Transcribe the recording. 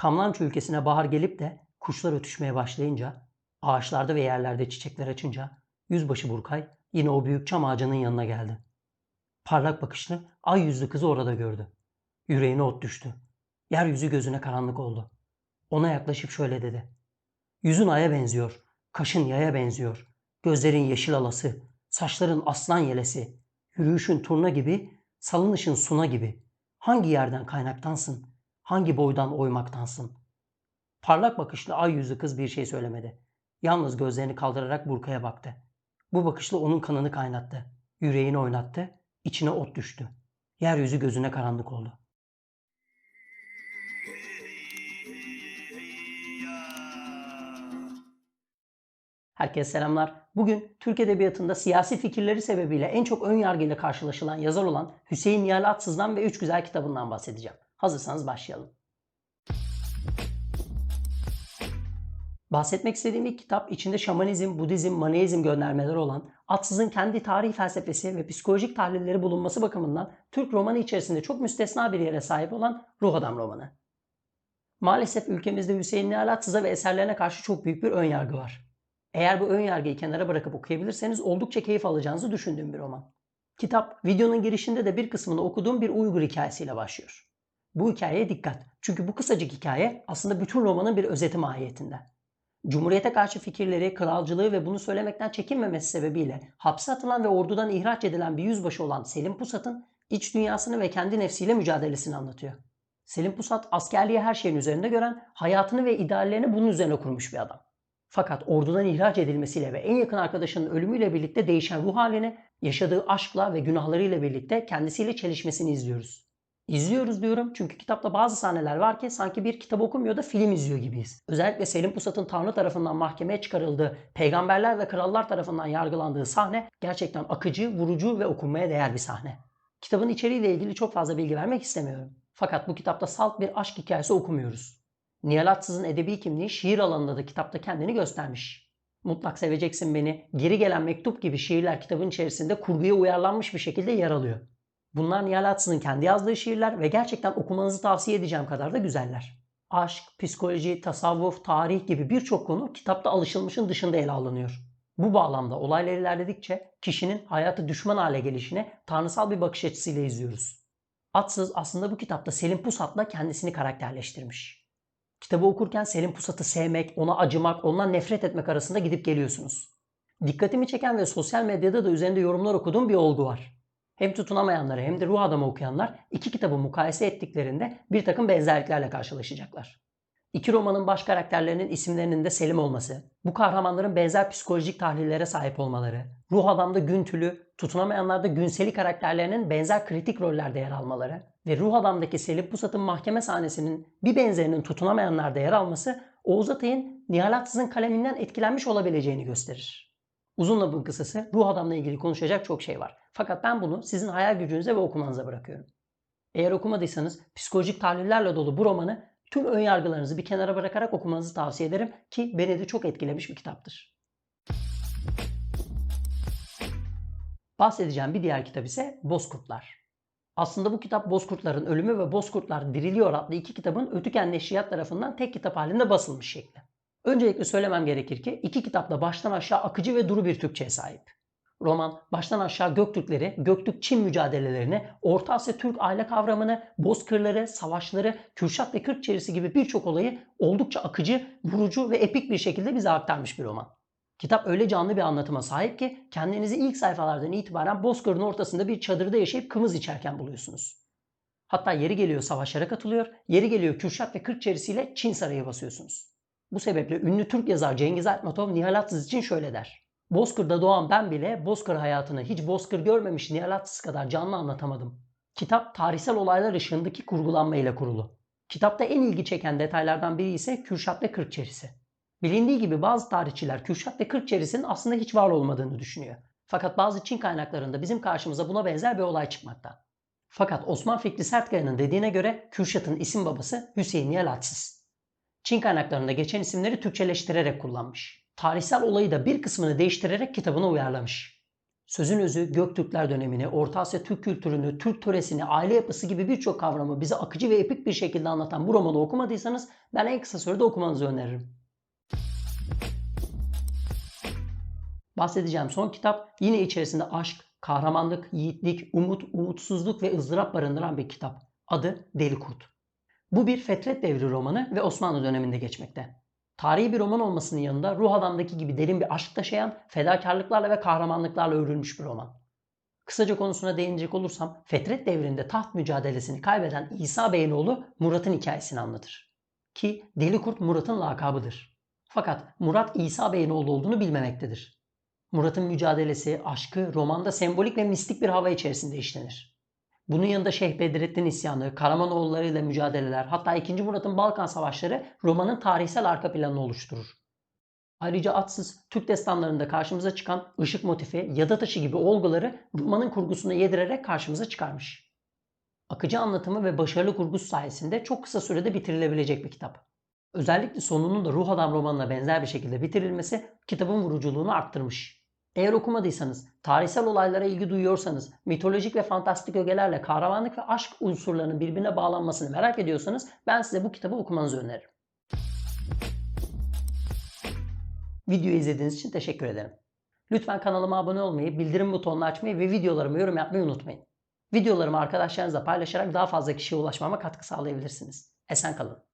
Kamlanç ülkesine bahar gelip de kuşlar ötüşmeye başlayınca, ağaçlarda ve yerlerde çiçekler açınca yüzbaşı Burkay yine o büyük çam ağacının yanına geldi. Parlak bakışlı, ay yüzlü kızı orada gördü. Yüreğine ot düştü. Yeryüzü gözüne karanlık oldu. Ona yaklaşıp şöyle dedi. Yüzün aya benziyor, kaşın yaya benziyor, gözlerin yeşil alası, saçların aslan yelesi, yürüyüşün turna gibi, salınışın suna gibi. Hangi yerden kaynaktansın, hangi boydan oymaktansın? Parlak bakışlı ay yüzlü kız bir şey söylemedi. Yalnız gözlerini kaldırarak Burkay'a baktı. Bu bakışla onun kanını kaynattı. Yüreğini oynattı, içine ot düştü. Yeryüzü gözüne karanlık oldu. Herkese selamlar. Bugün Türk Edebiyatı'nda siyasi fikirleri sebebiyle en çok ön yargıyla karşılaşılan yazar olan Hüseyin Nihal Atsız'dan ve Üç Güzel kitabından bahsedeceğim. Hazırsanız başlayalım. Bahsetmek istediğim ilk kitap içinde şamanizm, Budizm, Maneizm göndermeleri olan Atsız'ın kendi tarihi felsefesi ve psikolojik tahlilleri bulunması bakımından Türk romanı içerisinde çok müstesna bir yere sahip olan Ruh Adam romanı. Maalesef ülkemizde Hüseyin Nihal Atsız'a ve eserlerine karşı çok büyük bir ön yargı var. Eğer bu ön yargıyı kenara bırakıp okuyabilirseniz oldukça keyif alacağınızı düşündüğüm bir roman. Kitap videonun girişinde de bir kısmını okuduğum bir Uygur hikayesiyle başlıyor. Bu hikayeye dikkat. Çünkü bu kısacık hikaye aslında bütün romanın bir özeti mahiyetinde. Cumhuriyete karşı fikirleri, kralcılığı ve bunu söylemekten çekinmemesi sebebiyle hapse atılan ve ordudan ihraç edilen bir yüzbaşı olan Selim Pusat'ın iç dünyasını ve kendi nefsiyle mücadelesini anlatıyor. Selim Pusat askerliği her şeyin üzerinde gören, hayatını ve ideallerini bunun üzerine kurmuş bir adam. Fakat ordudan ihraç edilmesiyle ve en yakın arkadaşının ölümüyle birlikte değişen ruh halini, yaşadığı aşkla ve günahlarıyla birlikte kendisiyle çelişmesini izliyoruz. İzliyoruz diyorum çünkü kitapta bazı sahneler var ki sanki bir kitap okumuyor da film izliyor gibiyiz. Özellikle Selim Pusat'ın Tanrı tarafından mahkemeye çıkarıldığı, peygamberler ve krallar tarafından yargılandığı sahne gerçekten akıcı, vurucu ve okunmaya değer bir sahne. Kitabın içeriğiyle ilgili çok fazla bilgi vermek istemiyorum. Fakat bu kitapta salt bir aşk hikayesi okumuyoruz. Nihal Atsız'ın edebi kimliği şiir alanında da kitapta kendini göstermiş. Mutlak Seveceksin Beni, Geri Gelen Mektup gibi şiirler kitabın içerisinde kurguya uyarlanmış bir şekilde yer alıyor. Bunlar Nihal Atsız'ın kendi yazdığı şiirler ve gerçekten okumanızı tavsiye edeceğim kadar da güzeller. Aşk, psikoloji, tasavvuf, tarih gibi birçok konu kitapta alışılmışın dışında ele alınıyor. Bu bağlamda olaylar ilerledikçe kişinin hayatı düşman hale gelişine tanrısal bir bakış açısıyla izliyoruz. Atsız aslında bu kitapta Selim Pusat'la kendisini karakterleştirmiş. Kitabı okurken Selim Pusat'ı sevmek, ona acımak, ondan nefret etmek arasında gidip geliyorsunuz. Dikkatimi çeken ve sosyal medyada da üzerinde yorumlar okuduğum bir olgu var. Hem tutunamayanları hem de ruh adamı okuyanlar iki kitabı mukayese ettiklerinde bir takım benzerliklerle karşılaşacaklar. İki romanın baş karakterlerinin isimlerinin de Selim olması, bu kahramanların benzer psikolojik tahlillere sahip olmaları, ruh adamda Güntülü, tutunamayanlarda Günseli karakterlerinin benzer kritik rollerde yer almaları ve ruh adamdaki Selim Pusat'ın mahkeme sahnesinin bir benzerinin tutunamayanlarda yer alması Oğuz Atay'ın Nihal Atsız'ın kaleminden etkilenmiş olabileceğini gösterir. Uzun lafın kısası ruh adamla ilgili konuşacak çok şey var. Fakat ben bunu sizin hayal gücünüze ve okumanıza bırakıyorum. Eğer okumadıysanız psikolojik tahlillerle dolu bu romanı tüm ön yargılarınızı bir kenara bırakarak okumanızı tavsiye ederim ki beni de çok etkilemiş bir kitaptır. Bahsedeceğim bir diğer kitap ise Bozkurtlar. Aslında bu kitap Bozkurtların Ölümü ve Bozkurtlar Diriliyor adlı iki kitabın Ötüken Neşriyat tarafından tek kitap halinde basılmış şekli. Öncelikle söylemem gerekir ki iki kitap da baştan aşağı akıcı ve duru bir Türkçe'ye sahip. Roman baştan aşağı Göktürkleri, Göktürk-Çin mücadelelerini, Orta Asya Türk aile kavramını, Bozkırları, savaşları, Kürşat ve Kırkçerisi gibi birçok olayı oldukça akıcı, vurucu ve epik bir şekilde bize aktarmış bir roman. Kitap öyle canlı bir anlatıma sahip ki kendinizi ilk sayfalardan itibaren Bozkır'ın ortasında bir çadırda yaşayıp kımız içerken buluyorsunuz. Hatta yeri geliyor savaşlara katılıyor, yeri geliyor Kürşat ve Kırkçerisi ile Çin sarayı basıyorsunuz. Bu sebeple ünlü Türk yazar Cengiz Aytmatov Nihal Atsız için şöyle der. Bozkır'da doğan ben bile Bozkır hayatını hiç Bozkır görmemiş Nihal Atsız kadar canlı anlatamadım. Kitap tarihsel olaylar ışığındaki kurgulanma ile kurulu. Kitapta en ilgi çeken detaylardan biri ise Kürşat ve Kırkçerisi. Bilindiği gibi bazı tarihçiler Kürşat ve Kırkçerisi'nin aslında hiç var olmadığını düşünüyor. Fakat bazı Çin kaynaklarında bizim karşımıza buna benzer bir olay çıkmakta. Fakat Osman Fikri Sertkaya'nın dediğine göre Kürşat'ın isim babası Hüseyin Yalatsız. Çin kaynaklarında geçen isimleri Türkçeleştirerek kullanmış. Tarihsel olayı da bir kısmını değiştirerek kitabına uyarlamış. Sözün özü Göktürkler dönemini, Orta Asya Türk kültürünü, Türk töresini, aile yapısı gibi birçok kavramı bize akıcı ve epik bir şekilde anlatan bu romanı okumadıysanız ben en kısa sürede okumanızı öneririm. Bahsedeceğim son kitap yine içerisinde aşk, kahramanlık, yiğitlik, umut, umutsuzluk ve ızdırap barındıran bir kitap. Adı Deli Kurt. Bu bir Fetret Devri romanı ve Osmanlı döneminde geçmekte. Tarihi bir roman olmasının yanında Ruh Adam'daki gibi derin bir aşk taşıyan, fedakarlıklarla ve kahramanlıklarla örülmüş bir roman. Kısaca konusuna değinecek olursam Fetret devrinde taht mücadelesini kaybeden İsa Bey'in oğlu Murat'ın hikayesini anlatır. Ki Deli Kurt Murat'ın lakabıdır. Fakat Murat İsa Bey'in oğlu olduğunu bilmemektedir. Murat'ın mücadelesi, aşkı romanda sembolik ve mistik bir hava içerisinde işlenir. Bunun yanında Şeyh Bedrettin isyanı, Karamanoğulları ile mücadeleler, hatta 2. Murat'ın Balkan Savaşları romanın tarihsel arka planını oluşturur. Ayrıca atsız Türk destanlarında karşımıza çıkan ışık motifi, yada taşı gibi olguları romanın kurgusuna yedirerek karşımıza çıkarmış. Akıcı anlatımı ve başarılı kurgusu sayesinde çok kısa sürede bitirilebilecek bir kitap. Özellikle sonunun da Ruh Adam romanına benzer bir şekilde bitirilmesi kitabın vuruculuğunu arttırmış. Eğer okumadıysanız, tarihsel olaylara ilgi duyuyorsanız, mitolojik ve fantastik ögelerle kahramanlık ve aşk unsurlarının birbirine bağlanmasını merak ediyorsanız ben size bu kitabı okumanızı öneririm. Videoyu izlediğiniz için teşekkür ederim. Lütfen kanalıma abone olmayı, bildirim butonunu açmayı ve videolarıma yorum yapmayı unutmayın. Videolarımı arkadaşlarınızla paylaşarak daha fazla kişiye ulaşmama katkı sağlayabilirsiniz. Esen kalın.